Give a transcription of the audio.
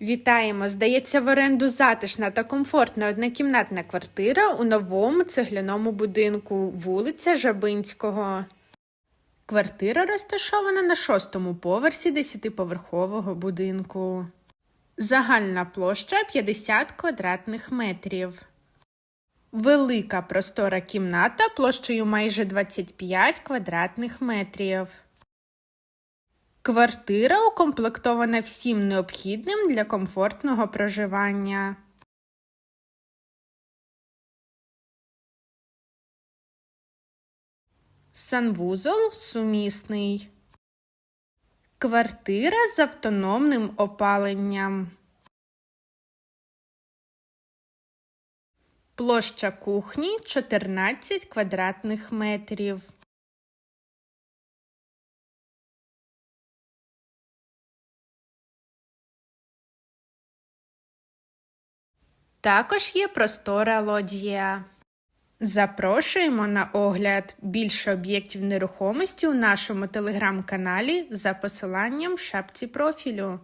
Вітаємо! Здається, в оренду затишна та комфортна однокімнатна квартира у новому цегляному будинку, вулиця Жабинського. Квартира розташована на шостому поверсі десятиповерхового будинку. Загальна площа 50 квадратних метрів. Велика простора кімната площею майже 25 квадратних метрів. Квартира укомплектована всім необхідним для комфортного проживання. Санвузол сумісний. Квартира з автономним опаленням. Площа кухні 14 квадратних метрів. Також є простора лоджія. Запрошуємо на огляд більше об'єктів нерухомості у нашому телеграм-каналі за посиланням в шапці профілю.